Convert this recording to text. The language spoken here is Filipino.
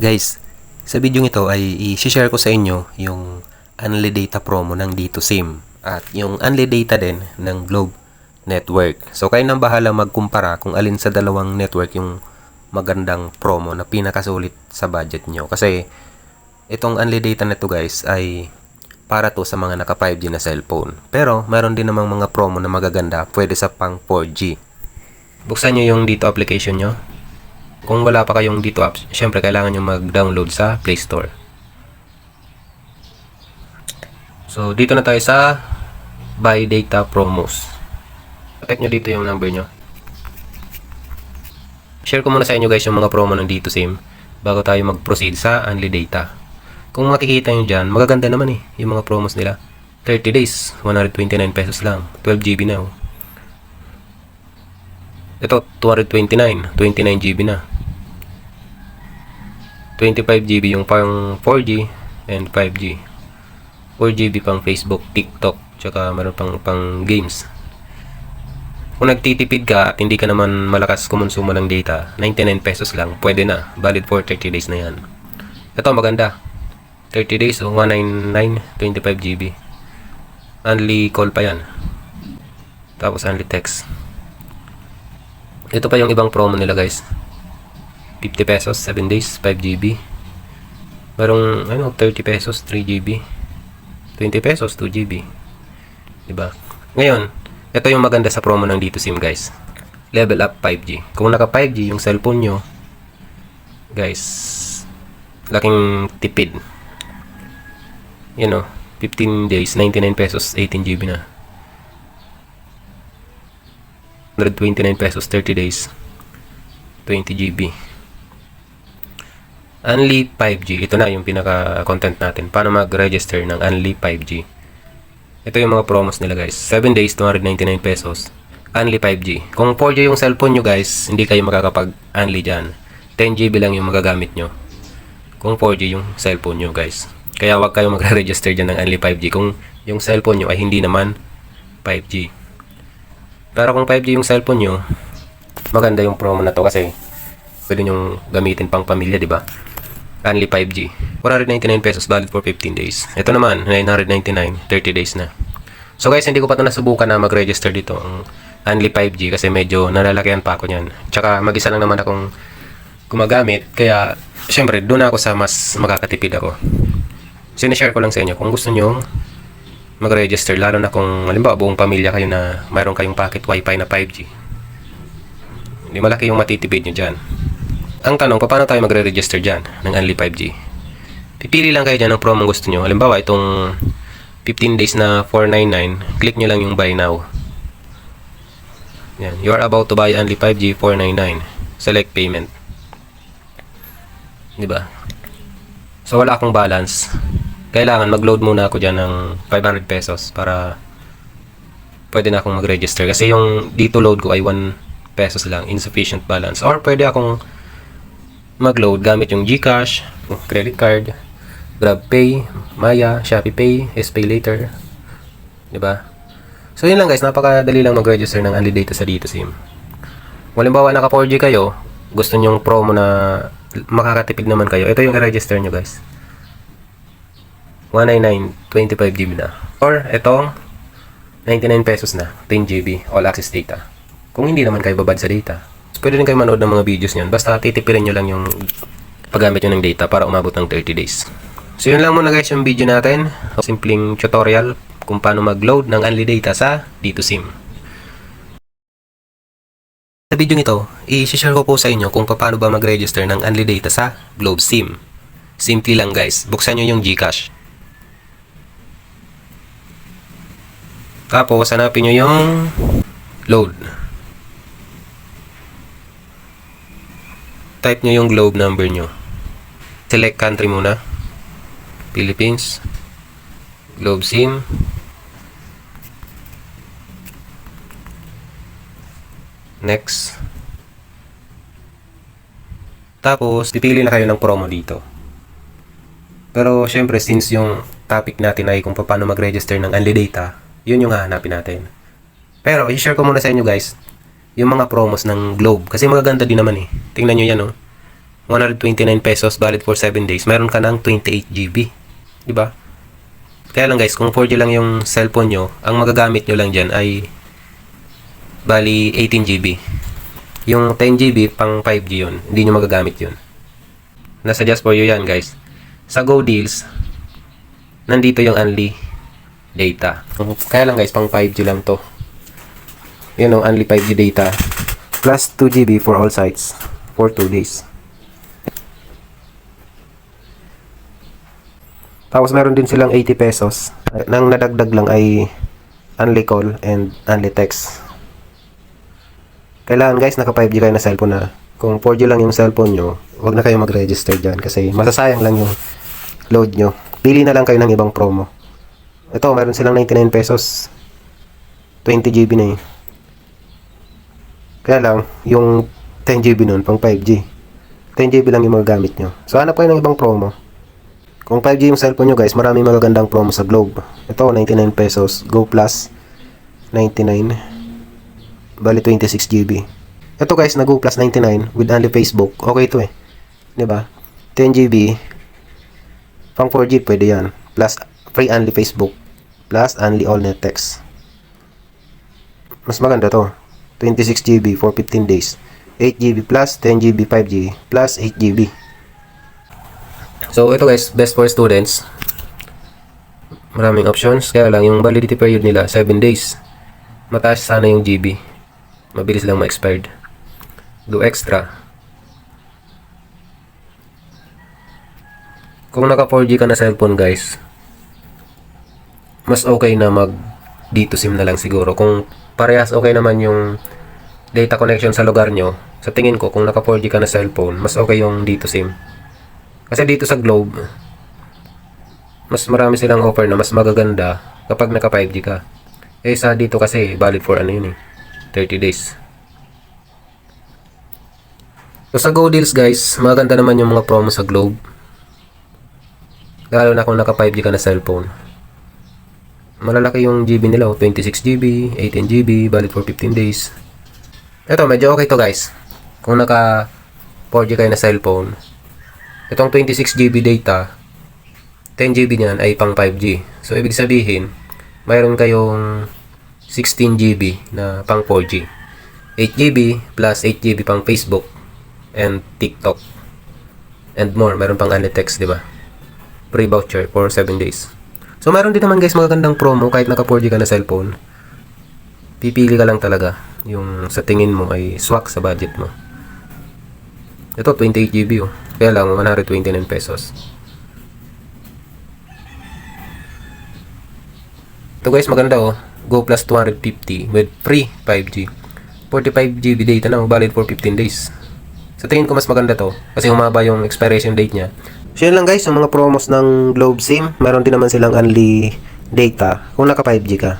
Guys, sa video ito ay i-share ko sa inyo yung Unli Data promo ng D2 SIM at yung Unli Data din ng Globe Network. So kayo nang bahala magkumpara kung alin sa dalawang network yung magandang promo na pinakasulit sa budget nyo. Kasi itong Unli Data na to guys ay para to sa mga naka 5G na cellphone. Pero mayroon din namang mga promo na magaganda pwede sa pang 4G. Buksan nyo yung dito application nyo. Kung wala pa kayong dito apps, syempre kailangan nyo mag-download sa Play Store. So, dito na tayo sa Buy Data Promos. Type nyo dito yung number nyo. Share ko muna sa inyo guys yung mga promo ng dito SIM bago tayo mag-proceed sa Unli Data. Kung makikita nyo dyan, magaganda naman eh yung mga promos nila. 30 days, 129 pesos lang. 12 GB na oh. Ito, 229, 29 GB na. 25 GB yung pang 4G and 5G. 4 GB pang Facebook, TikTok, tsaka meron pang pang games. Kung nagtitipid ka at hindi ka naman malakas kumonsumo ng data, 99 pesos lang, pwede na. Valid for 30 days na yan. Ito, maganda. 30 days, o 199, 25 GB. Only call pa yan. Tapos only text. Ito pa yung ibang promo nila guys. 50 pesos, 7 days, 5 GB. Merong, ano, 30 pesos, 3 GB. 20 pesos, 2 GB. Diba? Ngayon, ito yung maganda sa promo ng dito SIM guys. Level up 5G. Kung naka 5G yung cellphone nyo, guys, laking tipid. You know, 15 days, 99 pesos, 18 GB na. 129 pesos, 30 days, 20 GB. Only 5G. Ito na yung pinaka-content natin. Paano mag-register ng Only 5G. Ito yung mga promos nila guys. 7 days, 299 pesos. Only 5G. Kung 4G yung cellphone nyo guys, hindi kayo makakapag-only dyan. 10 GB lang yung magagamit nyo. Kung 4G yung cellphone nyo guys. Kaya wag kayo magre-register dyan ng Only 5G kung yung cellphone nyo ay hindi naman 5G. Pero kung 5G yung cellphone nyo, maganda yung promo na to kasi pwede nyong gamitin pang pamilya, di ba? Only 5G. 199 pesos valid for 15 days. Ito naman, 999, 30 days na. So guys, hindi ko pa ito nasubukan na mag-register dito ang only 5G kasi medyo nalalakihan pa ako niyan. Tsaka mag-isa lang naman akong gumagamit. Kaya, syempre, doon ako sa mas makakatipid ako. Sinishare ko lang sa inyo kung gusto nyo mag-register, lalo na kung halimbawa buong pamilya kayo na mayroon kayong packet wifi na 5G. Hindi malaki yung matitipid nyo dyan. Ang tanong, paano tayo magre-register dyan ng Only 5G? Pipili lang kayo dyan ng promo gusto nyo. Halimbawa, itong 15 days na 499, click nyo lang yung buy now. Yan. You are about to buy Only 5G 499. Select payment. Di ba? So, wala akong balance. Kailangan mag-load muna ako dyan ng 500 pesos para pwede na akong mag-register. Kasi yung dito load ko ay 1 pesos lang, insufficient balance. Or pwede akong mag-load gamit yung GCash, credit card, GrabPay, Maya, ShopeePay, SPay Later. 'Di ba? So yun lang guys, napakadali lang mag-register ng Unli Data sa dito SIM. Kung halimbawa naka 4G kayo, gusto nyong promo na makakatipid naman kayo, ito yung i-register nyo guys. 199, 25 GB na. Or itong 99 pesos na, 10 GB, all access data. Kung hindi naman kayo babad sa data, pwede rin kayo manood ng mga videos niyan. Basta titipirin nyo lang yung paggamit nyo ng data para umabot ng 30 days. So yun lang muna guys yung video natin. Simpleng tutorial kung paano mag-load ng Unli Data sa dito SIM. Sa video nito, i-share ko po sa inyo kung paano ba mag-register ng Unli Data sa Globe SIM. Simple lang guys, buksan nyo yung GCash. Tapos, hanapin nyo yung load. Type nyo yung globe number nyo. Select country muna. Philippines. Globe SIM. Next. Tapos, pipili na kayo ng promo dito. Pero, syempre, since yung topic natin ay kung paano mag-register ng Unli Data, yun yung hahanapin natin. Pero, i-share ko muna sa inyo guys, yung mga promos ng Globe. Kasi magaganda din naman eh. Tingnan nyo yan oh. 129 pesos, valid for 7 days, meron ka ng 28 GB. Di ba? Kaya lang guys, kung 4G lang yung cellphone nyo, ang magagamit nyo lang dyan ay bali 18 GB. Yung 10 GB pang 5G yun, hindi nyo magagamit yun. Nasa just for you yan guys. Sa Go Deals, nandito yung only data. Kaya lang guys, pang 5G lang to. Yun ang only 5G data. Plus 2 GB for all sites for 2 days. Tapos meron din silang 80 pesos. Nang nadagdag lang ay only call and only text. Kailangan guys, naka 5G kayo na cellphone na. Kung 4G lang yung cellphone nyo, huwag na kayo mag-register dyan kasi masasayang lang yung load nyo. Pili na lang kayo ng ibang promo. Ito, meron silang 99 pesos. 20 GB na eh. Kaya lang, yung 10 GB nun, pang 5G. 10 GB lang yung magagamit nyo. So, hanap kayo ng ibang promo. Kung 5G yung cellphone nyo guys, maraming magagandang promo sa Globe. Ito, 99 pesos. Go Plus, 99. Bali, 26 GB. Ito guys, na Go Plus 99 with only Facebook. Okay ito eh. ba? 10 GB. Pang 4G, pwede yan. Plus, free only Facebook. Plus, only all net text. Mas maganda to. 26 GB for 15 days. 8 GB plus 10 GB 5G plus 8 GB. So ito guys, best for students. Maraming options, kaya lang yung validity period nila 7 days. Mataas sana yung GB. Mabilis lang ma-expired. Do extra. Kung naka 4G ka na cellphone guys, mas okay na mag dito SIM na lang siguro. Kung parehas okay naman yung data connection sa lugar nyo, sa tingin ko, kung naka 4G ka na cellphone, mas okay yung dito SIM. Kasi dito sa Globe, mas marami silang offer na mas magaganda kapag naka 5G ka. Eh sa dito kasi, valid for ano yun eh, 30 days. So sa Go Deals guys, maganda naman yung mga promo sa Globe. Lalo na kung naka 5G ka na cellphone. Malalaki yung GB nila, oh, 26 GB, 18 GB, valid for 15 days. Ito, medyo okay to guys. Kung naka 4G kayo na cellphone, itong 26 GB data, 10 GB niyan ay pang 5G. So, ibig sabihin, mayroon kayong 16 GB na pang 4G. 8 GB plus 8 GB pang Facebook and TikTok and more. Meron pang Anitex, di ba? Free voucher for 7 days. So, meron din naman guys magagandang promo kahit naka 4G ka na cellphone. Pipili ka lang talaga yung sa tingin mo ay swak sa budget mo. Ito, 28 GB oh. Kaya lang, 129 pesos. Ito guys, maganda oh. Go plus 250 with free 5G. 45 GB data na, valid for 15 days. Sa tingin ko mas maganda to kasi humaba yung expiration date niya. So yun lang guys, yung mga promos ng Globe SIM, meron din naman silang only data kung naka 5G ka.